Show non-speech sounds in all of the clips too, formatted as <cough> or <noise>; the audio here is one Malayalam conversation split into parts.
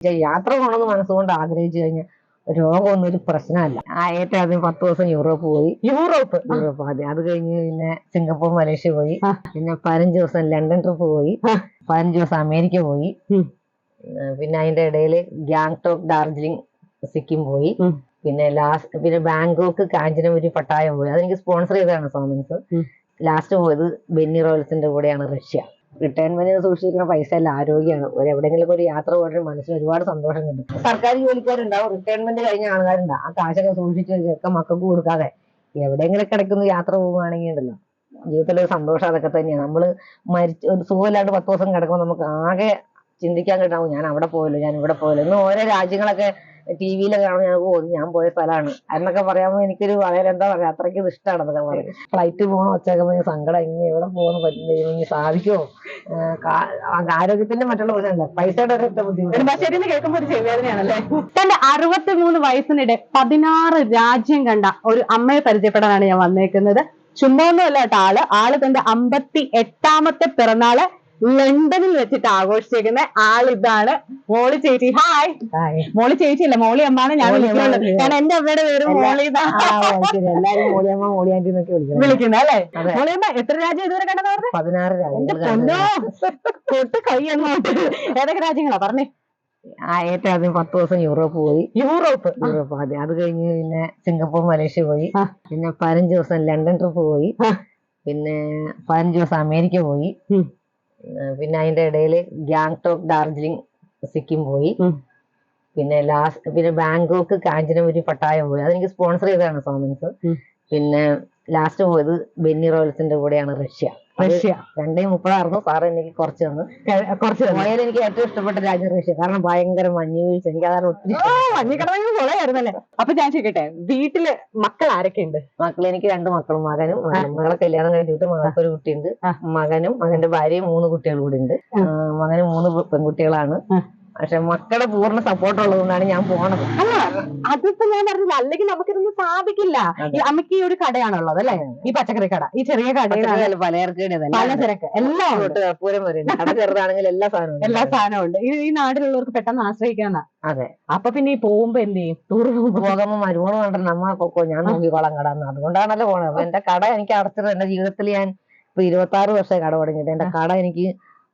യാത്ര പോകണമെന്ന് മനസ്സുകൊണ്ട് ആഗ്രഹിച്ചു കഴിഞ്ഞാൽ രോഗമൊന്നും ഒരു പ്രശ്നമല്ല. ആ ഏറ്റവും ആദ്യം പത്ത് ദിവസം യൂറോപ്പ് പോയി. യൂറോപ്പ് യൂറോപ്പ് ആദ്യം. അത് കഴിഞ്ഞ് പിന്നെ സിംഗപ്പൂർ മലേഷ്യ പോയി. പിന്നെ പതിനഞ്ച് ദിവസം ലണ്ടൻ ട്രിപ്പ് പോയി. പതിനഞ്ച് ദിവസം അമേരിക്ക പോയി. പിന്നെ അതിന്റെ ഇടയിൽ ഗാങ്ടോക്ക് ഡാർജിലിംഗ് സിക്കിം പോയി. പിന്നെ ലാസ്റ്റ് പിന്നെ ബാങ്കോക്ക് കാഞ്ചനപുരി പട്ടായം പോയി. അതെനിക്ക് സ്പോൺസർ ചെയ്തതാണ് സോമൻസ്. ലാസ്റ്റ് പോയത് ബെന്നി റോയൽസിന്റെ കൂടെയാണ് റഷ്യ. റിട്ടയർമെന്റിന് സൂക്ഷിച്ചിരിക്കുന്ന പൈസ അല്ല ആരോഗ്യമാണ് ഒരു എവിടെയെങ്കിലും ഒരു യാത്ര പോയിട്ട് മനസ്സിന് ഒരുപാട് സന്തോഷം കിട്ടും. സർക്കാർ ജോലിക്കാരുണ്ടാവും റിട്ടയർമെന്റ് കഴിഞ്ഞ ആൾക്കാരുണ്ടാവും. ആ കാശൊക്കെ സൂക്ഷിച്ച് ഒക്കെ മക്കൾക്ക് കൊടുക്കാതെ എവിടെയെങ്കിലും കിടക്കുന്ന യാത്ര പോവുകയാണെങ്കിൽ ഉണ്ടല്ലോ. ജീവിതത്തിൽ ഒരു സന്തോഷം അതൊക്കെ തന്നെയാണ്. നമ്മൾ മരിച്ച് ഒരു സുഖമില്ലാണ്ട് പത്ത് ദിവസം കിടക്കുമ്പോൾ നമുക്ക് ആകെ ചിന്തിക്കാൻ കിട്ടാവും ഞാൻ അവിടെ പോയല്ലോ ഞാൻ ഇവിടെ പോയല്ലോ. ഇന്ന് ഓരോ രാജ്യങ്ങളൊക്കെ ടി വിയിലൊക്കെ കാണുമ്പോൾ ഞാൻ ഞാൻ പോയ സ്ഥലമാണ്. എന്നൊക്കെ പറയാമോ എനിക്കൊരു വളരെ എന്താ പറയാ അത്രയ്ക്ക് ഇത് ഇഷ്ടമാണ് അതൊക്കെ പറയും ഫ്ലൈറ്റ് പോകണം ഒച്ചയൊക്കെ സങ്കടം ഇനി എവിടെ പോകുന്നു പറ്റുന്ന ഇനി സാധിക്കുമോ ആ ആരോഗ്യത്തിന്റെ മറ്റുള്ള പ്രശ്നമല്ല. പൈസയുടെ ബുദ്ധിമുട്ട്. എന്ന് കേൾക്കുമ്പോൾ ഒരു തന്റെ അറുപത്തിമൂന്ന് വയസ്സിനിടെ പതിനാറ് രാജ്യം കണ്ട ഒരു അമ്മയെ പരിചയപ്പെടാനാണ് ഞാൻ വന്നേക്കുന്നത്. ചുമ്മാൊന്നുമല്ല കേട്ടോ ആൾ. ആൾ തന്റെ അമ്പത്തി എട്ടാമത്തെ പിറന്നാൾ ലണ്ടനിൽ വെച്ചിട്ട് ആഘോഷിച്ചേക്കുന്ന ആളിതാണ് മോളി ചേച്ചി. ഹായ്. മോളി ചേച്ചി അല്ല മോളി അമ്മാണ് ഞാൻ വിളിക്കുന്നത്. കാരണം എന്റെ അമ്മയുടെ പേര് മോളി വിളിക്കുന്നത്. അല്ലേ. മോളിയമ്മ എത്ര രാജ്യം ഇതുവരെ പറഞ്ഞത് പതിനാറ് തൊട്ട് കൈ അങ്ങോട്ട്. ഏതൊക്കെ രാജ്യങ്ങളാ? പറഞ്ഞേ. ഏറ്റവും ആദ്യം പത്ത് ദിവസം യൂറോപ്പ് പോയി. യൂറോപ്പ്. യൂറോപ്പ് ആദ്യം. അത് കഴിഞ്ഞ് പിന്നെ സിംഗപ്പൂർ മലേഷ്യ പോയി. പിന്നെ പതിനഞ്ച് ദിവസം ലണ്ടൻ ട്രിപ്പ് പോയി. പിന്നെ പതിനഞ്ച് ദിവസം അമേരിക്ക പോയി. പിന്നെ അതിന്റെ ഇടയിൽ ഗ്യാങ്ടോക്ക് ഡാർജിലിംഗ് സിക്കിം പോയി. പിന്നെ ലാസ്റ്റ് പിന്നെ ബാങ്കോക്ക് കാഞ്ചനപുരി പട്ടായം പോയി. അതെനിക്ക് സ്പോൺസർ ചെയ്തതാണ് സോമൻസ്. പിന്നെ ലാസ്റ്റ് പോയത് ബെന്നി റോയൽസിന്റെ കൂടെയാണ് റഷ്യ. റഷ്യ. രണ്ടേ മുപ്പതായിരുന്നു. സാറ് എനിക്ക് കുറച്ച് തന്നു. കുറച്ച്. പോയാൽ എനിക്ക് ഏറ്റവും ഇഷ്ടപ്പെട്ട രാജ്യം റഷ്യ. കാരണം ഭയങ്കര മഞ്ഞ് വീഴ്ച. എനിക്ക് അതാണ് ഒത്തിരി ഓ മഞ്ഞക്കടവങ്ങൾ കൊളയായിരുന്നല്ലേ അപ്പൊ ഞാൻ ചോദിക്കട്ടെ വീട്ടിൽ മക്കൾ ആരൊക്കെ ഉണ്ട് മക്കൾ എനിക്ക് രണ്ട് മക്കളും മകനും. മകളെ കല്യാണം കഴിഞ്ഞിട്ട് മകൾക്ക് ഒരു കുട്ടിയുണ്ട്. മകനും മകന്റെ ഭാര്യയും മൂന്ന് കുട്ടികൾ കൂടി ഉണ്ട്. മകന് മൂന്ന് പെൺകുട്ടികളാണ്. പക്ഷെ മക്കളുടെ പൂർണ സപ്പോർട്ട് ഉള്ളതുകൊണ്ടാണ് ഞാൻ പോണത്. അല്ല അതിപ്പോ ഞാൻ പറഞ്ഞില്ല അല്ലെങ്കിൽ നമുക്കിതൊന്നും സാധിക്കില്ല. അമ്മയ്ക്ക് ഈ ഒരു കടയാണുള്ളത് അല്ലേ? ഈ പച്ചക്കറി കട ഈ ചെറിയ കടയിലാണ്. പലചരക്ക് എല്ലാം പൂരം ചെറുതാണെങ്കിൽ സാധനവും ഉണ്ട്. എല്ലാ സാധനവും ഉണ്ട്. ഈ നാട്ടിലുള്ളവർക്ക് പെട്ടെന്ന് ആശ്രയിക്കാനാ. അതെ. അപ്പൊ പിന്നെ ഈ പോകുമ്പോ എന്ത് ചെയ്യും? ടൂർ പോകുമ്പോ? മരുമോൾ കണ്ട നമ്മ കൊക്കോ ഞാൻ നോക്കിക്കോളാം കട എന്ന്. അതുകൊണ്ടാണല്ലോ പോണത്. അപ്പൊ എന്റെ കട എനിക്ക് അടച്ചിട്ട് എന്റെ ജീവിതത്തിൽ ഞാൻ ഇപ്പൊ ഇരുപത്തി ആറ് വർഷമായി കട തുടങ്ങിയിട്ട്. എന്റെ കട എനിക്ക്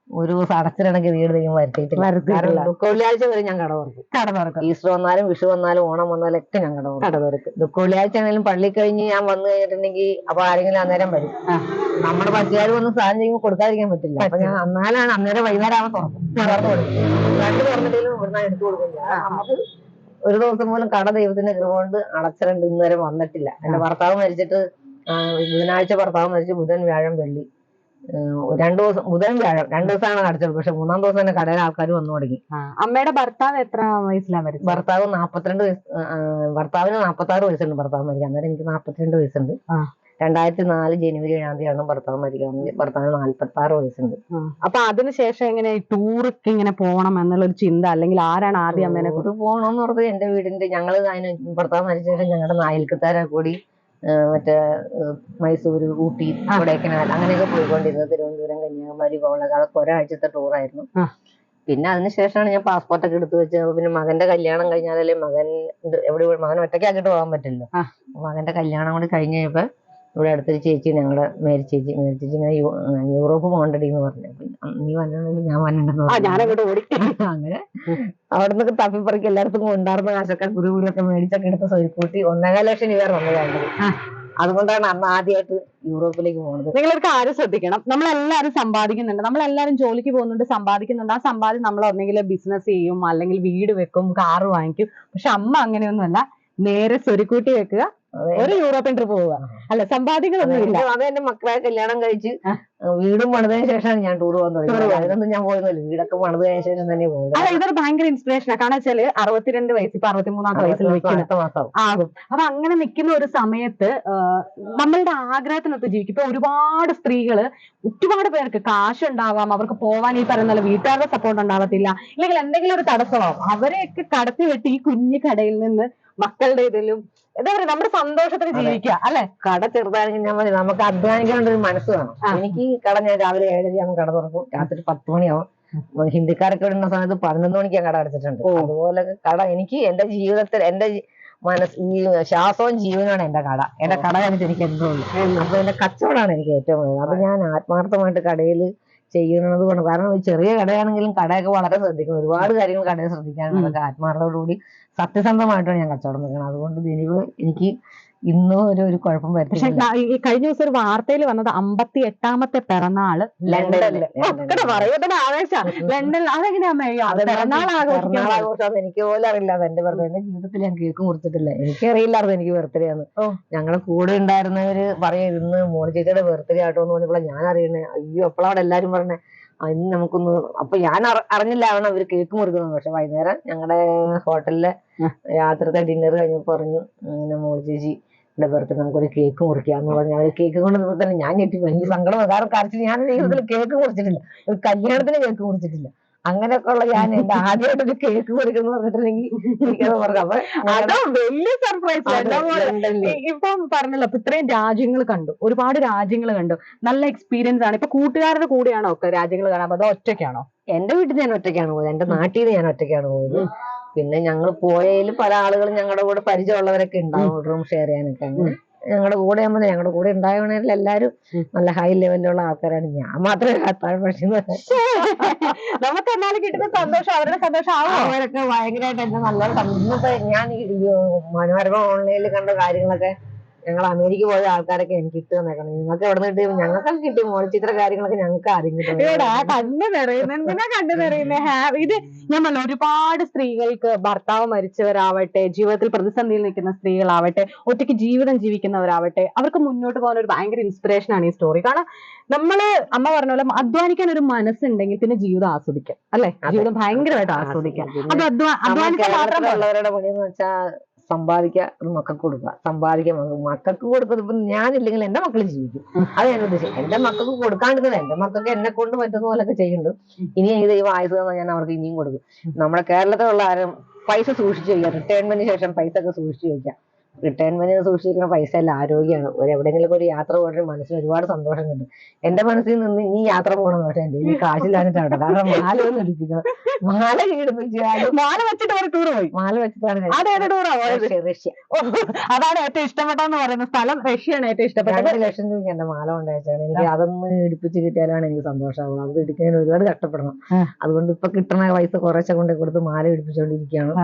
ഒരു ദിവസം അടച്ചിടണമെങ്കിൽ വീട് തെയ്യം വരുത്തിയിട്ടില്ല. ദുഃഖവെള്ളിയാഴ്ച വരെ ഞാൻ കട തുറക്കും. കട തുറക്കും. ഈസ്റ്റർ വന്നാലും വിഷു വന്നാലും ഓണം വന്നാലും ഒക്കെ ഞാൻ കട കട തുറക്കും. ദുഃഖവെള്ളിയാഴ്ച ആണെങ്കിലും പള്ളി കഴിഞ്ഞ് ഞാൻ വന്നു കഴിഞ്ഞിട്ടുണ്ടെങ്കിൽ അപ്പൊ ആരെങ്കിലും അന്നേരം വരും. നമ്മുടെ പറ്റുകാർ വന്ന് സാധനം ചെയ്യുമ്പോൾ കൊടുക്കാതിരിക്കാൻ പറ്റില്ല. അപ്പൊ ഞാൻ അന്നാലാണ് അന്നേരം വൈകുന്നേരം ആണ് തുറക്കും തുറന്നു കൊടുക്കും രണ്ട് തുറന്നിട്ടും ഇവിടുന്ന് എടുത്തു നമുക്ക് ഒരു ദിവസം പോലും കട ദൈവത്തിന്റെ കൃപ കൊണ്ട് അടച്ചിരണ്ട് ഇന്ന് വരെ വന്നിട്ടില്ല. എന്റെ ഭർത്താവ് മരിച്ചിട്ട് ബുധനാഴ്ച ഭർത്താവ് മരിച്ചു ബുധൻ വ്യാഴം വെള്ളി. രണ്ടു ദിവസം ബുധൻ വ്യാഴം രണ്ടു ദിവസമാണ് അടച്ചത്. പക്ഷെ മൂന്നാം ദിവസം തന്നെ കടയിൽ ആൾക്കാർ വന്നു തുടങ്ങി. അമ്മയുടെ ഭർത്താവ് എത്ര വയസ്സിലാണ് മരിച്ചത്? ഭർത്താവ് നാപ്പത്തിരണ്ട് വയസ്സ് ഭർത്താവിന് നാപ്പത്തി ആറ് വയസ്സുണ്ട് ഭർത്താവ് മരിക്കാൻ. അന്നേരം എനിക്ക് നാപ്പത്തിരണ്ട് വയസ്സുണ്ട്. രണ്ടായിരത്തി നാല് ജനുവരി ഏഴാം തീയതിയാണ് ഭർത്താവ് മരിക്കുന്നത് ഭർത്താവിന് നാല്പത്തി ആറ് വയസ്സുണ്ട്. അപ്പൊ അതിനുശേഷം എങ്ങനെ ടൂർക്ക് ഇങ്ങനെ പോകണം എന്നുള്ള ഒരു ചിന്ത അല്ലെങ്കിൽ ആരാണ് ആദ്യം അമ്മേനെ പോകണം എന്ന് പറഞ്ഞത് എന്റെ വീടിന്റെ ഞങ്ങൾ അതിന് ഭർത്താവ് മരിച്ച ശേഷം ഞങ്ങളുടെ നായൽക്കത്താരെ കൂടി മറ്റേ മൈസൂർ മൈസൂര് ഊട്ടി കൊടൈക്കനാൽ അങ്ങനെയൊക്കെ പോയിക്കൊണ്ടിരുന്നത് തിരുവനന്തപുരം കന്യാകുമാരി കോളക അതൊക്കെ ഒരാഴ്ചത്തെ ടൂറായിരുന്നു. പിന്നെ അതിനുശേഷമാണ് ഞാൻ പാസ്പോർട്ട് ഒക്കെ എടുത്തു വെച്ചത് പിന്നെ മകന്റെ കല്യാണം കഴിഞ്ഞാലല്ലേ മകൻ എവിടെ മകൻ ഒറ്റയ്ക്കാക്കിട്ട് പോകാൻ പറ്റില്ല. മകന്റെ കല്യാണം കൂടി കഴിഞ്ഞ് കഴിഞ്ഞപ്പോ ഇവിടെ അടുത്തൊരു ചേച്ചി ഞങ്ങളുടെ മേരി ചേച്ചി മേരി ചേച്ചി ഇങ്ങനെ യൂറോപ്പ് പോകണ്ടടി എന്ന് പറഞ്ഞു. നീ വന്നിട്ടുണ്ടെങ്കിൽ ഞാൻ വന്നിട്ടുണ്ടെന്ന് <laughs> അങ്ങനെ അവിടെ നിന്നൊക്കെ തപ്പിപ്പറക്കി എല്ലായിടത്തും കൊണ്ടാർന്ന കാശൊക്കെ കുരുവൊക്കെ മേടിച്ചൊക്കെ എടുത്ത സ്വരുക്കൂട്ടി ഒന്നേകാല ലക്ഷം രൂപ വന്നതാണ്. അതുകൊണ്ടാണ് അന്ന് ആദ്യമായിട്ട് യൂറോപ്പിലേക്ക് പോകുന്നത് നിങ്ങളൊരു കാര്യം ശ്രദ്ധിക്കണം. നമ്മളെല്ലാവരും സമ്പാദിക്കുന്നുണ്ട്. നമ്മളെല്ലാവരും ജോലിക്ക് പോകുന്നുണ്ട് സമ്പാദിക്കുന്നുണ്ട്. ആ സമ്പാദ്യം നമ്മൾ ഒന്നെങ്കിൽ ബിസിനസ് ചെയ്യും അല്ലെങ്കിൽ വീട് വെക്കും കാറ് വാങ്ങിക്കും. പക്ഷെ അമ്മ അങ്ങനെയൊന്നുമല്ല. നേരെ സ്വരുക്കൂട്ടി വെക്കുക. ഒരു യൂറോപ്യൻ ട്രിപ്പ് പോവുക. അല്ല സമ്പാദികളൊന്നുമില്ല അത് എന്റെ മക്കളെ കല്യാണം കഴിച്ച് വീടും പണിതതിന് ശേഷമാണ് ഞാൻ ടൂർ പോകാൻ തുടങ്ങിയത്. അതിനൊന്നും ഞാൻ പോയതല്ല വീടൊക്കെ പണിതതിന് ശേഷം തന്നെ പോകുന്നത് അതൊരു ഇതൊരു ഭയങ്കര ഇൻസ്പിറേഷനാണ് കാരണം വെച്ചാൽ അറുപത്തിരണ്ട് വയസ്സ് ഇപ്പൊ അറുപത്തിമൂന്നാമത്തെ വയസ്സിൽ നിൽക്കുന്ന. മാസം ആകും അപ്പൊ അങ്ങനെ നിൽക്കുന്ന ഒരു സമയത്ത് നമ്മളുടെ ആഗ്രഹത്തിനൊത്ത് ജീവിക്കും. ഇപ്പൊ ഒരുപാട് സ്ത്രീകൾ ഒരുപാട് പേർക്ക് കാശ് ഉണ്ടാവാം അവർക്ക് പോവാൻ ഈ പറയുന്ന വീട്ടുകാരുടെ സപ്പോർട്ട് ഉണ്ടാവത്തില്ല. അല്ലെങ്കിൽ എന്തെങ്കിലും ഒരു തടസ്സമാവും. അവരെയൊക്കെ കടത്തി വെട്ടി ഈ കുഞ്ഞു കടയിൽ നിന്ന് മക്കളുടെ ഇതിലും എന്താ പറയാ നമ്മുടെ സന്തോഷത്തിന് അതെ. ജീവിക്കുക അല്ലെ? കട ചെറുതാണെങ്കിൽ ഞാൻ മതി നമുക്ക് അധ്വാനിക്കാനുള്ള ഒരു മനസ്സ് വേണം. എനിക്ക് കട ഞാൻ രാവിലെ ഏഴര ആകുമ്പോൾ കട തുറക്കും. രാത്രി പത്ത് മണിയാവും. ഹിന്ദിക്കാരൊക്കെ ഇടുന്ന സമയത്ത് പതിനൊന്ന് മണിക്ക് ഞാൻ കട അടച്ചിട്ടുണ്ട്. അതുപോലെ കട എനിക്ക് എന്റെ ജീവിതത്തിൽ എന്റെ മനസ് മനസ്സ് ഈ ശ്വാസവും ജീവനാണ് എന്റെ കട. എന്റെ കട കഴിഞ്ഞിട്ട് എനിക്ക് എന്തോ ഉള്ളു. അപ്പൊ എന്റെ കച്ചവടമാണ് എനിക്ക് ഏറ്റവും വലുത് അപ്പൊ ഞാൻ ആത്മാർത്ഥമായിട്ട് കടയിൽ ചെയ്യുന്നത് കൊണ്ട്. കാരണം ഒരു ചെറിയ കടയാണെങ്കിലും കടയൊക്കെ വളരെ ശ്രദ്ധിക്കും ഒരുപാട് കാര്യങ്ങൾ കടയിൽ ശ്രദ്ധിക്കാനുണ്ട് അതൊക്കെ ആത്മാർത്ഥതയോടുകൂടി സത്യസന്ധമായിട്ടാണ് ഞാൻ കച്ചവടം വെക്കുന്നത് അതുകൊണ്ട് ദിലീപ് എനിക്ക് ഇന്നും ഒരു ഒരു കുഴപ്പം പക്ഷെ ഈ കഴിഞ്ഞ ദിവസം ഒരു വാർത്തയിൽ വന്നത് അമ്പത്തി എട്ടാമത്തെ പിറന്നാൾ ലണ്ടനിൽ. മക്കളെ പറയുന്നത് ആവേശ. ലണ്ടനിൽ അതെങ്ങനെയാ പിറന്നാൾ ആഘോഷം എനിക്ക് പോലും അറിയില്ല. എന്റെ ബർത്ത്ഡേ എന്റെ ജീവിതത്തിൽ ഞാൻ കേക്ക് മുറിച്ചിട്ടില്ല എനിക്ക് അറിയില്ലായിരുന്നു എനിക്ക് ബർത്ത്ഡേ ആണ്. ഞങ്ങളുടെ കൂടെ ഉണ്ടായിരുന്നവര് പറയാ ഇന്ന് മോളി ചേച്ചിയുടെ ബർത്ത്ഡേ ആട്ടോ എന്ന് പറഞ്ഞപ്പോൾ ഞാൻ അറിയണേ. അയ്യോ അപ്പോഴവിടെ എല്ലാരും പറഞ്ഞേ. അന്ന് ഇന്ന് നമുക്കൊന്ന് അപ്പൊ ഞാൻ അറി- അറിഞ്ഞില്ല അവണ് അവർ കേക്ക് മുറിക്കുന്നത് പക്ഷെ വൈകുന്നേരം ഞങ്ങളുടെ ഹോട്ടലിലെ. രാത്രിത്തെ ഡിന്നർ കഴിഞ്ഞപ്പോ പറഞ്ഞു ഇങ്ങനെ മോളി ചേച്ചി ബർത്ത്ഡേ നമുക്കൊരു കേക്ക് മുറിക്കാന്ന് പറഞ്ഞാൽ കേക്ക് കൊണ്ട് തന്നെ ഞാൻ ഞെട്ടി. എനിക്ക് സങ്കടം. കാരണം കരച്ചിൽ ഞാൻ ജീവിതത്തിൽ കേക്ക് മുറിച്ചിട്ടില്ല. ഒരു കല്യാണത്തിന് കേക്ക് മുറിച്ചിട്ടില്ല. അങ്ങനെയൊക്കെ ഉള്ള ഞാൻ എന്റെ ആദ്യമായിട്ട് ഒരു കേക്ക് മുറിക്കുന്നു പറഞ്ഞിട്ടുണ്ടെങ്കിൽ പറഞ്ഞു. അപ്പൊ അതോ വലിയ സർപ്രൈസ് ഇപ്പം പറഞ്ഞല്ലോ അപ്പൊ ഇത്രയും രാജ്യങ്ങൾ കണ്ടു. ഒരുപാട് രാജ്യങ്ങൾ കണ്ടു. നല്ല എക്സ്പീരിയൻസ് ആണ്. ഇപ്പൊ കൂട്ടുകാരുടെ കൂടെയാണോ ഒക്കെ രാജ്യങ്ങൾ കാണാൻ അതോ ഒറ്റയ്ക്കാണോ? എന്റെ വീട്ടിൽ ഞാൻ ഒറ്റയ്ക്കാണ് പോയത്. എന്റെ നാട്ടിൽ നിന്ന് ഞാൻ ഒറ്റയ്ക്കാണ് പോയത്. പിന്നെ ഞങ്ങൾ പോയതിൽ പല ആളുകളും ഞങ്ങളുടെ കൂടെ പരിചയമുള്ളവരൊക്കെ ഉണ്ടാവും റൂം ഷെയർ ചെയ്യാനൊക്കെ. അങ്ങനെ ഞങ്ങളുടെ കൂടെ ആകുമ്പോൾ ഞങ്ങളുടെ കൂടെ ഉണ്ടായവണേലും എല്ലാരും നല്ല ഹൈ ലെവലിലുള്ള ആൾക്കാരാണ്. ഞാൻ മാത്രമേ അത്താഴം പക്ഷേ നമുക്ക് എന്നാലും കിട്ടുന്ന സന്തോഷം അവരുടെ സന്തോഷം ആവും. അവരൊക്കെ ഭയങ്കരമായിട്ട് എന്നെ നല്ല ഇന്നത്തെ ഞാൻ മനോരമ ഓൺലൈനിൽ കണ്ട കാര്യങ്ങളൊക്കെ ഞങ്ങൾ അമേരിക്ക പോയ ആൾക്കാരൊക്കെ എനിക്ക് ഇട്ട് തന്നേക്കണം നിങ്ങൾക്ക് എവിടെ നിന്ന് കിട്ടി? ഞങ്ങൾക്കൊക്കെ കിട്ടി. മോളിച്ചിത്ര കാര്യങ്ങളൊക്കെ ഞങ്ങൾക്ക് അറിഞ്ഞിട്ടുണ്ട് ഇവിടെ കണ്ണ് നിറയുന്ന. എന്തിനാ കണ്ണ് നിറയുന്ന? ഹാ- ഇത് ഞാൻ ഒരുപാട് സ്ത്രീകൾക്ക് ഭർത്താവ് മരിച്ചവരാവട്ടെ ജീവിതത്തിൽ പ്രതിസന്ധിയിൽ നിൽക്കുന്ന സ്ത്രീകളാവട്ടെ ഒറ്റയ്ക്ക് ജീവിതം ജീവിക്കുന്നവരാവട്ടെ അവർക്ക് മുന്നോട്ട് പോകാൻ ഒരു ഭയങ്കര ഇൻസ്പിറേഷൻ ആണ് ഈ സ്റ്റോറി കാരണം നമ്മൾ അമ്മ പറഞ്ഞ പോലെ അധ്വാനിക്കാൻ ഒരു മനസ്സുണ്ടെങ്കിൽ പിന്നെ ജീവിതം ആസ്വദിക്കാം. അല്ലെ. ജീവിതം ഭയങ്കരമായിട്ട് ആസ്വദിക്കാം. അത് അധ്വാനിക്കാൻ മാത്രം വെച്ചാൽ സമ്പാദിക്കുക മക്കൾക്ക് കൊടുക്കുക. സമ്പാദിക്കുക മക്ക- മക്കൾക്ക് കൊടുക്കുന്നത് ഇപ്പൊ ഞാനില്ലെങ്കിൽ എന്റെ മക്കൾ ജീവിക്കും. അത് ഞാൻ ഉദ്ദേശിച്ചത്. എന്റെ മക്കൾക്ക് കൊടുക്കാണ്ടിരുന്നത് എന്റെ മക്കൾക്ക് എന്നെ കൊണ്ട് പറ്റുന്ന പോലൊക്കെ ചെയ്യുന്നുണ്ട്. ഇനി ഈ ഈ വായ്പ തന്നെ ഞാൻ അവർക്ക് ഇനിയും കൊടുക്കും. നമ്മുടെ കേരളത്തിലുള്ള ആരും പൈസ സൂക്ഷിച്ചു വയ്ക്കുക റിട്ടയർമെന്റിന് ശേഷം പൈസ ഒക്കെ സൂക്ഷിച്ചു വയ്ക്കുക റിട്ടയർമെന്റിന് സൂക്ഷിച്ചിരിക്കുന്ന പൈസ അല്ല ആരോഗ്യമാണ് ഒരു എവിടെയെങ്കിലും ഒരു യാത്ര പോയിട്ട് മനസ്സിന് ഒരുപാട് സന്തോഷം കിട്ടും. എന്റെ മനസ്സിൽ നിന്ന് ഈ യാത്ര പോകണം പക്ഷെ എന്റെ ഈ കാശില്ലാഞ്ഞിട്ടാണ് കാരണം മാല ഒന്നും ഇടിപ്പിക്കണം മാല <laughs> മാല വെച്ചിട്ട് ഒരു ടൂർ പോയി. മാല വെച്ചിട്ടാണ് അതേത് ടൂറാ പോയത്? റഷ്യ അതാണ് ഏറ്റവും ഇഷ്ടപ്പെട്ടെന്ന് പറയുന്ന സ്ഥലം റഷ്യയാണ് ഏറ്റവും ഇഷ്ടപ്പെട്ടത്. ലക്ഷം രൂപയ്ക്ക് എന്റെ മാല കൊണ്ടുവച്ചാണ് എനിക്ക് അതൊന്ന് ഇടിപ്പിച്ച് കിട്ടിയാലാണ് എനിക്ക് സന്തോഷമാവുള്ളൂ. അത് ഇടിക്കുന്നതിന് ഒരുപാട് കഷ്ടപ്പെടണം. അതുകൊണ്ട് ഇപ്പൊ കിട്ടുന്ന പൈസ കുറേശ്ശെ കൊണ്ട് കൊടുത്ത് മാല ഇടിപ്പിച്ചുകൊണ്ടിരിക്കുകയാണ്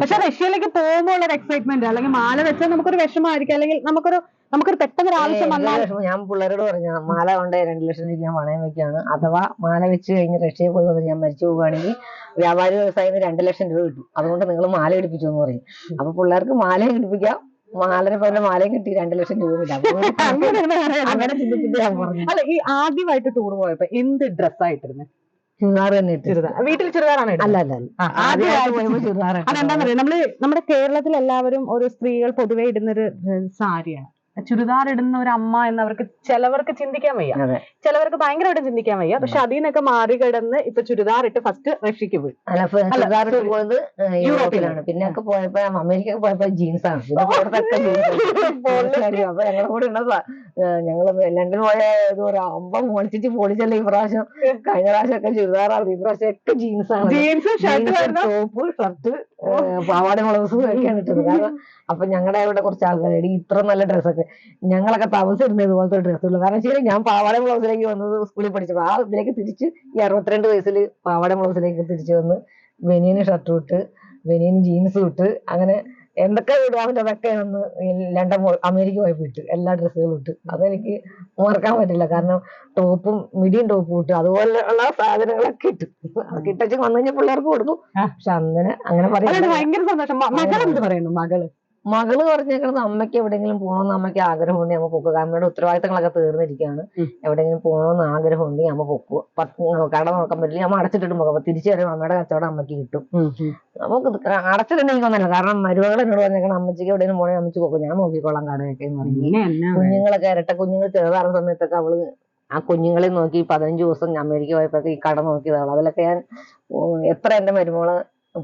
പക്ഷെ റഷ്യയിലേക്ക് പോകുമ്പോൾ ഒരു എക്സൈറ്റ്മെന്റ് അല്ലെങ്കിൽ മാല വെച്ചാൽ നമുക്കൊരു വിഷമമായിരിക്കും അല്ലെങ്കിൽ നമുക്കൊരു നമുക്കൊരു പെട്ടെന്ന് ഒരു ആവശ്യം വന്നാൽ ഞാൻ പിള്ളേരോട് പറഞ്ഞു മാല കൊണ്ട് രണ്ട് ലക്ഷം രൂപ ഞാൻ പണയം വെക്കുകയാണ്. അഥവാ മാല വെച്ച് കഴിഞ്ഞ് റഷ്യയിൽ പോയി വന്ന് ഞാൻ മരിച്ചു പോവുകയാണെങ്കിൽ വ്യാപാരി വ്യവസായത്തിന് രണ്ട് ലക്ഷം രൂപ കിട്ടും. അതുകൊണ്ട് നിങ്ങൾ മാല ഇടിപ്പിച്ചു എന്ന് പറയും. അപ്പൊ പിള്ളേർക്ക് മാലയും ഇടിപ്പിക്കാം മാലനെ പോലെ മാലയും കിട്ടി രണ്ട് ലക്ഷം രൂപ കിട്ടാം. അങ്ങനെ <laughs> അങ്ങനെ ചിന്തിച്ചിട്ട് ഞാൻ പറഞ്ഞു. അല്ല ഈ ആദ്യമായിട്ട് ടൂർ പോയപ്പോ എന്ത് ഡ്രസ്സായിട്ടിരുന്നു ചുരിദാർ തന്നെ ചുരിദാർ വീട്ടിൽ ചുരിദാറാണ്? അല്ല അല്ല അല്ല. ആ, ആദ്യമായിട്ട് ആദ്യമായിട്ട് പോയപ്പോ ചുരിദാർ അതെന്താന്നറിയോ? നമ്മൾ നമ്മുടെ കേരളത്തിൽ എല്ലാവരും ഒരു സ്ത്രീകൾ പൊതുവെ ഇടുന്നൊരു സാരിയാണ്. ചുരിദാർ ഇടുന്ന ഒരു അമ്മ എന്ന് അവർക്ക് ചിലവർക്ക് ചിന്തിക്കാൻ വയ്യ. ചിലവർക്ക് ഭയങ്കരമായിട്ട് ചിന്തിക്കാൻ വയ്യ. പക്ഷെ അതിൽ നിന്നൊക്കെ മാറി കിടന്ന് ഇപ്പൊ ചുരിദാർ ഇട്ട് ഫസ്റ്റ് റഷ്യക്ക് പോയി. യൂറോപ്പിലാണ്. പിന്നെ ഒക്കെ പോയപ്പോ അമേരിക്ക പോയപ്പോ <laughs> ജീൻസ്. ആണ് കൂടെ ഉള്ള ഞങ്ങൾ ലണ്ടൻ പോയ ഒരു അമ്പം പൊളിച്ചിട്ട് പൊളിച്ചല്ലേ ഈ പ്രാവശ്യം. കഴിഞ്ഞ പ്രാവശ്യം ഒക്കെ ചുരിദാറാണ് ഈ പ്രാവശ്യം ഒക്കെ ജീൻസ് ആണ്. ജീൻസ് ടോപ്പ് ഷർട്ട് പാവാട ബ്ലൗസും ഒക്കെയാണ് ഇട്ടത്. കാരണം അപ്പൊ ഞങ്ങളുടെ ഇവിടെ കുറച്ച് ആൾക്കാർ ഇത്ര നല്ല ഡ്രസ്സൊക്കെ ഞങ്ങളൊക്കെ താമസിച്ചിരുന്ന ഇതുപോലത്തെ ഡ്രസ്സുള്ളൂ കാരണം ശരി ഞാൻ പാവാട ബ്ലൗസിലേക്ക് വന്നത് സ്കൂളിൽ പഠിച്ചപ്പോൾ ആ ഇതിലേക്ക് തിരിച്ച് ഈ അറുപത്തിരണ്ട് വയസ്സിൽ പാവാട ബ്ലൗസിലേക്ക് തിരിച്ചു വന്ന് ബനിയന് ഷർട്ട് ഇട്ട് ബനിയന് ജീൻസ് ഇട്ട് അങ്ങനെ എന്തൊക്കെ പറ്റും അതൊക്കെ ഒന്ന് ലണ്ടൻ അമേരിക്ക പോയപ്പോ ഇട്ട് എല്ലാ ഡ്രസ്സുകളും ഇട്ട്. അതെനിക്ക് മറക്കാൻ പറ്റില്ല. കാരണം ടോപ്പും മിഡിയും ടോപ്പും ഇട്ട് അതുപോലെയുള്ള സാധനങ്ങളൊക്കെ ഇട്ട്. അതൊക്കെ ഇട്ടച്ച് വന്നു കഴിഞ്ഞാൽ പിള്ളേർക്ക് കൊടുക്കും. പക്ഷെ അങ്ങനെ അങ്ങനെ പറയാം ഭയങ്കര സന്തോഷം. മകൾ എന്ത് പറയുന്നു? മകൾ? മകൾ പറഞ്ഞേക്കണത് അമ്മയ്ക്ക് എവിടെയെങ്കിലും പോകണമെന്ന് അമ്മയ്ക്ക് ആഗ്രഹമുണ്ടെങ്കിൽ അമ്മ പൊക്കുക അമ്മയുടെ ഉത്തരവാദിത്തങ്ങളൊക്കെ തീർന്നിരിക്കുകയാണ്. എവിടെങ്കിലും എവിടെയെങ്കിലും പോകണമെന്ന് ആഗ്രഹമുണ്ടെങ്കിൽ അമ്മ പൊക്കുക പത്ത് കട നോക്കാൻ പറ്റില്ല. അമ്മ അടച്ചിട്ടിട്ട് പോകും. തിരിച്ചു വരുമ്പോൾ അമ്മയുടെ കച്ചവടം അമ്മയ്ക്ക് കിട്ടും. നമുക്ക് അടച്ചിട്ടുണ്ടെങ്കിൽ ഒന്നല്ല കാരണം മരുമകൾ എന്നോട് പറഞ്ഞേക്കണം അമ്മച്ചിക്ക് എവിടെയെങ്കിലും പോകണമെങ്കിൽ അമ്മച്ചി പോകും ഞാൻ നോക്കിക്കോളാം കടയൊക്കെ എന്ന് പറഞ്ഞു. കുഞ്ഞുങ്ങളൊക്കെ ഇരട്ട കുഞ്ഞുങ്ങൾ ചെറുതാറുന്ന സമയത്തൊക്കെ അവൾ ആ കുഞ്ഞുങ്ങളെ നോക്കി പതിനഞ്ച് ദിവസം അമേരിക്ക പോയപ്പോഴൊക്കെ ഈ കട നോക്കിയതാണ് അതിലൊക്കെ ഞാൻ എത്ര എന്റെ മരുമോൾ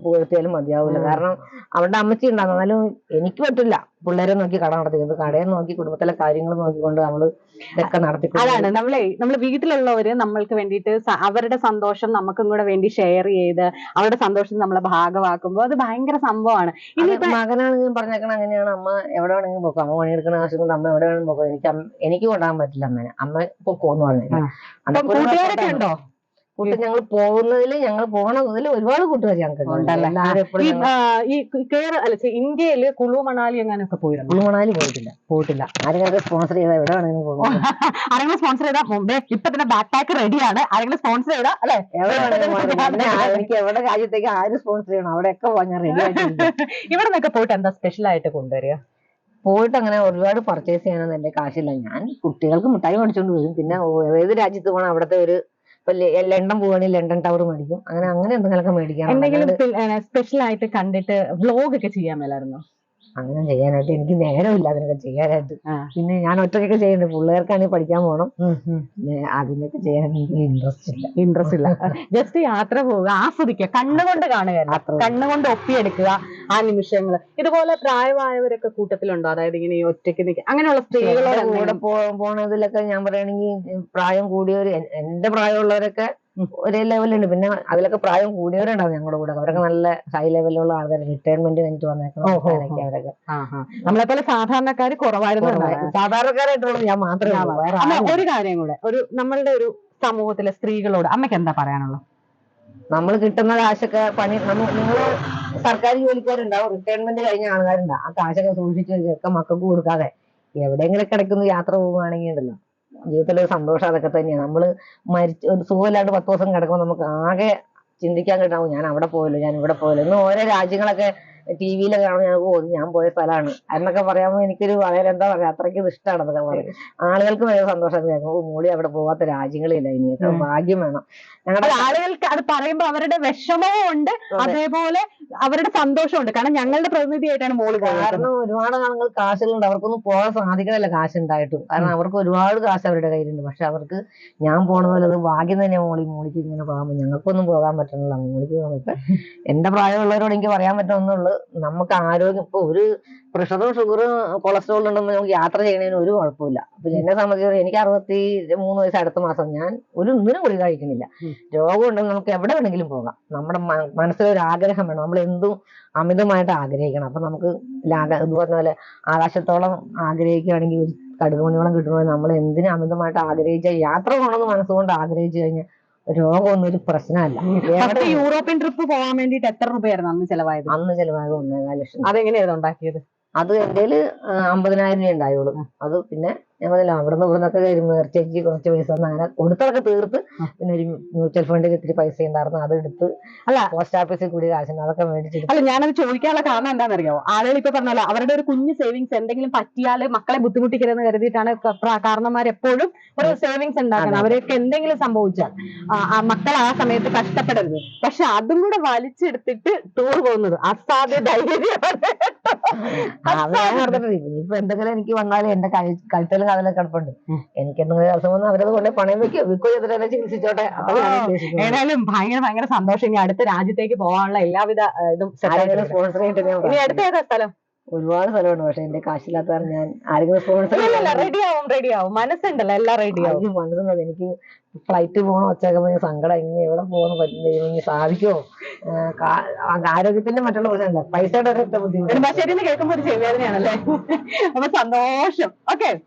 പുകഴ്ത്തിയാലും മതിയാവില്ല. കാരണം അവളുടെ അമ്മച്ചി ഉണ്ടാകും എന്നാലും എനിക്ക് പറ്റില്ല. പിള്ളേരെ നോക്കി കട നടത്തിക്കുന്നത്. കടയെ നോക്കി കുടുംബത്തിലെ കാര്യങ്ങൾ നോക്കിക്കൊണ്ട് നമ്മൾ ഇതൊക്കെ നടത്തിക്കൊണ്ട് അതാണ്. നമ്മളെ നമ്മൾ വീട്ടിലുള്ളവര് നമ്മൾക്ക് വേണ്ടിയിട്ട് അവരുടെ സന്തോഷം നമുക്കും കൂടെ വേണ്ടി ഷെയർ ചെയ്ത് അവരുടെ സന്തോഷം നമ്മളെ ഭാഗമാക്കുമ്പോൾ അത് ഭയങ്കര സംഭവമാണ്. ഇനി മകനാണെങ്കിലും പറഞ്ഞേക്കണം അങ്ങനെയാണ്. അമ്മ എവിടെ വേണമെങ്കിലും പോക്കും. അമ്മ പണിയെടുക്കുന്ന ആവശ്യം കൊണ്ട് അമ്മ എവിടെ വേണമെങ്കിലും പോക്കും. എനിക്ക് എനിക്ക് കൊണ്ടാകാൻ പറ്റില്ല അമ്മേനെ. അമ്മ പൊക്കോന്ന് പറഞ്ഞു കൂട്ടുകാരൊക്കെ ഉണ്ടോ? കൂട്ട് ഞങ്ങൾ പോകുന്നതിൽ ഞങ്ങൾ പോകണതിൽ ഒരുപാട് കൂട്ടുകാർ ഞങ്ങൾക്ക്? ഈ കേരള അല്ല കുളു മണാലി എങ്ങാനൊക്കെ പോയിരുന്നു? കുളു മണാലി പോയിട്ടില്ല. പോയിട്ടില്ല. ആരെങ്കിലും സ്പോൺസർ ചെയ്താൽ എവിടെ വേണമെങ്കിലും പോകും ആരെങ്കിലും സ്പോൺസർ ചെയ്താൽ മുമ്പേ ഇപ്പൊ തന്നെ ബാക്ക് പാക്ക് റെഡിയാണ് ആരെങ്കിലും സ്പോൺസർ ചെയ്താൽ അല്ലെ? എനിക്ക് എവിടെ രാജ്യത്തേക്ക് ആര് സ്പോൺസർ ചെയ്യണം? അവിടെയൊക്കെ പോകാൻ ഞാൻ റെഡി ആയിട്ടുണ്ട് ഇവിടെ നിന്നൊക്കെ പോയിട്ട് എന്താ സ്പെഷ്യൽ ആയിട്ട് കൊണ്ടുവരിക? പോയിട്ട് അങ്ങനെ ഒരുപാട് പർച്ചേസ് ചെയ്യാനൊന്നും എന്റെ കാശില്ല. ഞാൻ കുട്ടികൾക്ക് മിഠായി മേടിച്ചോണ്ട് വരും. പിന്നെ ഏത് രാജ്യത്ത് പോകണം അവിടുത്തെ ഒരു ലണ്ടൻ പോവാണെങ്കിൽ ലണ്ടൻ ടവർ മേടിക്കും. അങ്ങനെ അങ്ങനെ എന്തെങ്കിലുമൊക്കെ മേടിക്കാം എന്തെങ്കിലും സ്പെഷ്യൽ ആയിട്ട് കണ്ടിട്ട് വ്ലോഗ് ഒക്കെ ചെയ്യാൻ മേലായിരുന്നോ? അങ്ങനെ ചെയ്യാനായിട്ട് എനിക്ക് നേരമില്ല അതിനൊക്കെ ചെയ്യാനായിട്ട്. പിന്നെ ഞാൻ ഒറ്റയ്ക്കൊക്കെ ചെയ്യുന്നുണ്ട്. പിള്ളേർക്കാണെങ്കിൽ പഠിക്കാൻ പോകണം പിന്നെ അതിനൊക്കെ ചെയ്യാൻ എനിക്ക് ഇൻട്രസ്റ്റ് ഇല്ല. ഇൻട്രസ്റ്റ് ഇല്ല. ജസ്റ്റ് യാത്ര പോവുക ആസ്വദിക്കുക കണ്ണുകൊണ്ട് കാണുക. കണ്ണുകൊണ്ട് ഒപ്പിയെടുക്കുക ആ നിമിഷങ്ങൾ ഇതുപോലെ പ്രായമായവരൊക്കെ കൂട്ടത്തിലുണ്ടോ? അതായത് ഇങ്ങനെ ഒറ്റയ്ക്ക് നിൽക്കുക അങ്ങനെയുള്ള സ്ത്രീകളുടെ കൂടെ പോണതിലൊക്കെ ഞാൻ പറയുകയാണെങ്കിൽ പ്രായം കൂടിയവര് എൻ- എന്റെ പ്രായമുള്ളവരൊക്കെ. ഒരേ ലെവലുണ്ട് പിന്നെ അതിലൊക്കെ പ്രായം കൂടിയവരുണ്ടാവും ഞങ്ങളുടെ കൂടെ. അവരൊക്കെ നല്ല ഹൈ ലെവലിലുള്ള ആൾക്കാർ റിട്ടയർമെന്റ് കഴിഞ്ഞിട്ട് വന്നേക്കുന്ന ഓഹോ, അവരൊക്കെ. നമ്മളെ പോലെ സാധാരണക്കാര് കുറവായിരുന്നു സാധാരണക്കാരായിട്ടുള്ള ഞാൻ മാത്രമേ ഒരു കാര്യം കൂടെ. ഒരു നമ്മളുടെ ഒരു സമൂഹത്തിലെ സ്ത്രീകളോട് അമ്മയ്ക്ക് എന്താ പറയാനുള്ളത് നമ്മൾ കിട്ടുന്ന കാശൊക്കെ പണി നമ്മൾ നിങ്ങൾ സർക്കാർ ജോലിക്കാരുണ്ടാവും. റിട്ടയർമെന്റ് കഴിഞ്ഞ ആൾക്കാരുണ്ടാവും. ആ കാശൊക്കെ സൂക്ഷിച്ച് വെച്ചൊക്കെ മക്കൾക്ക് കൊടുക്കാതെ എവിടെയെങ്കിലും കിടക്കുന്ന യാത്ര പോവുകയാണെങ്കിൽ ഉണ്ടല്ലോ. ജീവിതത്തിൽ ഒരു സന്തോഷം അതൊക്കെ തന്നെയാണ്. നമ്മൾ മരിച്ച് ഒരു സുഖമില്ലാണ്ട് പത്ത് ദിവസം കിടക്കുമ്പോൾ നമുക്ക് ആകെ ചിന്തിക്കാൻ കിട്ടാവും ഞാൻ അവിടെ പോയല്ലോ ഞാൻ ഇവിടെ പോയല്ലോ. ഇന്ന് ഓരോ രാജ്യങ്ങളൊക്കെ ടി വിയിലെ കാണുമ്പോൾ ഞാൻ ഓ ഞാൻ പോയ സ്ഥലമാണ്. എന്നൊക്കെ പറയുമ്പോൾ എനിക്കൊരു വളരെ എന്താ പറയാ അത്രയ്ക്ക് ഇഷ്ടമാണ് അതൊക്കെ പറയും. ആളുകൾക്ക് ഭയങ്കര സന്തോഷം കേൾക്കും ഓ മോളി അവിടെ പോവാത്ത രാജ്യങ്ങളില്ല ഇനി. ഭാഗ്യം വേണം. ഞങ്ങളുടെ ആളുകൾക്ക് അത് പറയുമ്പോൾ അവരുടെ വിഷമവും ഉണ്ട്. അതേപോലെ അവരുടെ സന്തോഷമുണ്ട് കാരണം ഞങ്ങളുടെ പ്രതിനിധിയായിട്ടാണ് മോൾ കാരണം ഒരുപാട് ആളുകൾ കാശുകളുണ്ട്. അവർക്കൊന്നും പോകാൻ സാധിക്കണില്ല കാശ് ഉണ്ടായിട്ടും കാരണം അവർക്ക് ഒരുപാട് കാശ് അവരുടെ കയ്യിലുണ്ട്. പക്ഷെ അവർക്ക് ഞാൻ പോണ പോലെ അത് ഭാഗ്യം തന്നെ മോളി. മോളിക്ക് ഇങ്ങനെ പോകാൻ ഞങ്ങൾക്കൊന്നും പോകാൻ പറ്റണില്ല. മോളിക്ക് പോകാൻ പറ്റും എന്റെ പ്രായമുള്ളവരോട് എനിക്ക് പറയാൻ പറ്റുമെന്നുള്ളു നമുക്ക് ആരോഗ്യം ഇപ്പൊ ഒരു പ്രഷറും ഷുഗറും കൊളസ്ട്രോളും ഉണ്ടെന്ന് നമുക്ക് യാത്ര ചെയ്യണതിന് ഒരു കുഴപ്പമില്ല. അപ്പൊ എന്നെ സംബന്ധിച്ചിടത്തോളം എനിക്ക് അറുപത്തി മൂന്ന് വയസ്സ് അടുത്ത മാസം ഞാൻ ഒരു ഒന്നിനും ഗുളിക കഴിക്കുന്നില്ല. രോഗം ഉണ്ടെങ്കിൽ നമുക്ക് എവിടെ വേണമെങ്കിലും പോകാം. നമ്മുടെ മനസ്സിലൊരു ആഗ്രഹം വേണം. നമ്മൾ എന്തും അമിതമായിട്ട് ആഗ്രഹിക്കണം. അപ്പൊ നമുക്ക് ഇത് പറഞ്ഞ പോലെ ആകാശത്തോളം ആഗ്രഹിക്കുകയാണെങ്കിൽ ഒരു കടുകുമണിയോളം കിട്ടുമ്പോൾ നമ്മൾ എന്തിനും അമിതമായിട്ട് ആഗ്രഹിച്ച യാത്ര പോകണമെന്ന് മനസ്സുകൊണ്ട് ആഗ്രഹിച്ചു കഴിഞ്ഞാൽ രോഗമൊന്നും ഒരു പ്രശ്നമല്ല. യൂറോപ്യൻ ട്രിപ്പ് പോകാൻ വേണ്ടിട്ട് എത്ര രൂപയായിരുന്നു അന്ന് ചെലവായത്? അന്ന് ചെലവായത് ഒന്നേകാൽ ലക്ഷം. അതെങ്ങനെയായിരുന്നു ഉണ്ടാക്കിയത്? അത് എന്റെ അമ്പതിനായിരം രൂപ ഉണ്ടായുള്ളൂ. അത് പിന്നെ ഞാൻ പറഞ്ഞില്ല അവിടെ നിന്ന് ഇവിടെ നിന്നൊക്കെ നേർച്ചയ്ക്ക് കുറച്ച് പൈസ അങ്ങനെ കൊടുത്തതൊക്കെ തീർത്ത് പിന്നെ ഒരു മ്യൂച്വൽ ഫണ്ടിൽ ഇത്തിരി പൈസ ഉണ്ടായിരുന്നു. അത് എടുത്ത് അല്ല. പോസ്റ്റ് ഓഫീസിൽ കൂടി കാശുണ്ട്. അതൊക്കെ മേടിച്ചിട്ട് അല്ല ഞാനത് ചോദിക്കാനുള്ള കാരണം എന്താണെന്നറിയാമോ ആളുകൾ ഇപ്പൊ പറഞ്ഞല്ലോ അവരുടെ ഒരു കുഞ്ഞു സേവിങ്സ് എന്തെങ്കിലും പറ്റിയാൽ മക്കളെ ബുദ്ധിമുട്ടിക്കരുതെന്ന് കരുതിയിട്ടാണ് ക- പ്ര- കാരണന്മാർ എപ്പോഴും ഒരു സേവിങ്സ് ഉണ്ടാക്കുന്നത്. അവരൊക്കെ എന്തെങ്കിലും സംഭവിച്ചാൽ മക്കൾ ആ സമയത്ത് കഷ്ടപ്പെടരുത്. പക്ഷെ അതും കൂടെ വലിച്ചെടുത്തിട്ട് ടൂർ പോകുന്നത് അസാധ്യ ധൈര്യമാണ് ഇനിയിപ്പോ എന്തെങ്കിലും എനിക്ക് വന്നാലും എന്റെ കഴുത്തലും കാതലും കിടപ്പുണ്ട്. എനിക്ക് എന്തെങ്കിലും അസുഖം വന്നാൽ അവരത് കൊണ്ട് പണയം വെക്കോ. വിൽക്കോ ചെയ്തിട്ട് എന്നെ ചികിത്സിച്ചോട്ടെ. ഏതായാലും ഭയങ്കര ഭയങ്കര സന്തോഷം. ഇനി അടുത്ത രാജ്യത്തേക്ക് പോകാനുള്ള എല്ലാവിധ ഇതും. സ്പോൺസർ ചെയ്തിട്ട് ഇനി അടുത്ത ഏതാ സ്ഥലം? ഒരുപാട് സ്ഥലമുണ്ട്. പക്ഷെ എന്റെ കാശില്ലാത്ത ഞാൻ ആരെങ്കിലും സ്പോൺസർ മനസ്സുണ്ടല്ലോ എല്ലാം എനിക്ക് ഫ്ലൈറ്റ് പോകണം ഒച്ചയൊക്കെ സങ്കടം. ഇനി എവിടെ പോകുന്ന? പറ്റുന്ന ഇനി സാധിക്കുമോ? ആ, കാ- ആരോഗ്യത്തിന്റെ മറ്റുള്ള പ്രശ്നമല്ല. പൈസയുടെ ബുദ്ധിമുട്ട്. കേൾക്കുമ്പോൾ ഒരു ചെവിവേദനയാണല്ലേ അപ്പൊ സന്തോഷം. ഓക്കെ